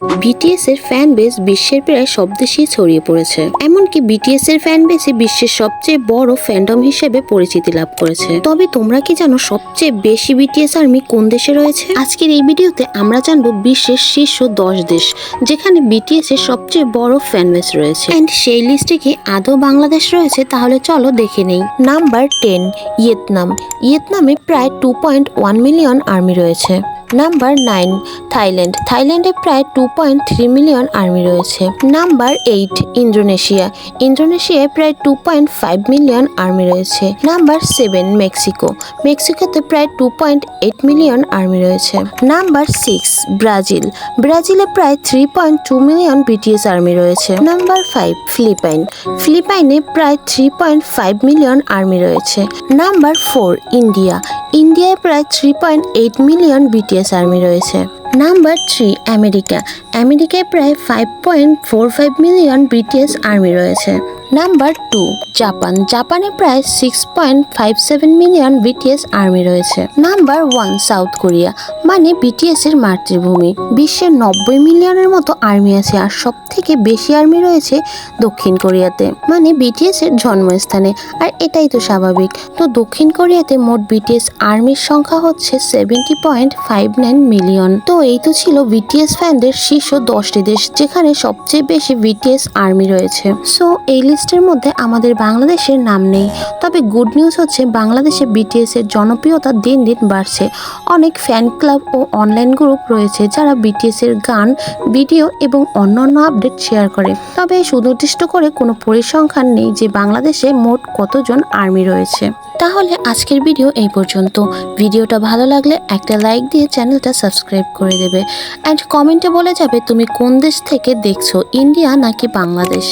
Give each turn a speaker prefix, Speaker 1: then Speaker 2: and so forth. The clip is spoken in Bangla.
Speaker 1: বিটিএস এর ফ্যান বেস বিশ্বের প্রায় সব দেশেই ছড়িয়ে পড়েছে। এমনকি বিটিএস এর ফ্যান বেসই বিশ্বের সবচেয়ে বড় ফ্যান্ডম হিসেবে পরিচিতি লাভ করেছে। তবে তোমরা কি জানো সবচেয়ে বেশি বিটিএস আর্মি কোন দেশে রয়েছে? আজকের এই ভিডিওতে আমরা জানব বিশ্বের শীর্ষ দশ দেশ, যেখানে বিটিএস এর সবচেয়ে বড় ফ্যান বেস রয়েছে। এন্ড সেই লিস্টে কি আদৌ বাংলাদেশ রয়েছে? তাহলে চলো দেখে নেই। নাম্বার টেন ইয়েতনাম ইয়েতনামে প্রায় two point one million army রয়েছে। নাম্বার নাইন থাইল্যান্ড থাইল্যান্ডে প্রায় two point three million army রয়েছে। নাম্বার এইট ইন্দোনেশিয়া ইন্দোনেশিয়ায় প্রায় two point five million army রয়েছে। নাম্বার সেভেন মেক্সিকো মেক্সিকোতে প্রায় two point eight million army রয়েছে। নাম্বার সিক্স ব্রাজিল ব্রাজিলে প্রায় three point two million BTS army রয়েছে। নাম্বার ফাইভ ফিলিপাইন ফিলিপাইনে প্রায় three point five million army রয়েছে। নাম্বার ফোর ইন্ডিয়া ইন্ডিয়ায় প্রায় three point eight million BTS army রয়েছে। নাম্বার থ্রি আমেরিকা আমেরিকায় প্রায় five point four five million BTS army রয়েছে। নাম্বার টু জাপান জাপানে প্রায় six point five seven million BTS army রয়েছে। নাম্বার ওয়ান সাউথ কোরিয়া মানে বিটিএস এর মাতৃভূমি। বিশ্বের নব্বই মিলিয়নের মতো আর্মি আছে আর সব থেকে বেশি আর্মি রয়েছে দক্ষিণ কোরিয়াতে। মানে বিটিএস এর জন্মস্থানে। আর এটাই তো স্বাভাবিক। তো দক্ষিণ কোরিয়াতে মোট বিটিএস আর্মির সংখ্যা হচ্ছে seventy point five nine million তো এই তো ছিল বিটিএস ফ্যানদের শীর্ষ দশটি দেশ যেখানে সবচেয়ে বেশি বিটিএস আর্মি রয়েছে। সো এই লিস্টের মধ্যে আমাদের বাংলাদেশের নাম নেই। তবে গুড নিউজ হচ্ছে বাংলাদেশে বিটিএস এর জনপ্রিয়তা দিন দিন বাড়ছে। অনেক ফ্যান ক্লাব ও অনলাইন গ্রুপ রয়েছে যারা বিটিএস এর গান ভিডিও এবং অন্যান্য আপডেট শেয়ার করে। তবে সুনির্দিষ্ট করে কোনো পরিসংখ্যান নেই যে বাংলাদেশে মোট কতজন আর্মি রয়েছে। তাহলে আজকের ভিডিও এই পর্যন্ত। ভিডিওটা ভালো লাগলে একটা লাইক দিয়ে চ্যানেলটা সাবস্ক্রাইব করে দেবে। অ্যান্ড কমেন্টে বলে যাবে তুমি কোন দেশ থেকে দেখছ, ইন্ডিয়া নাকি বাংলাদেশ?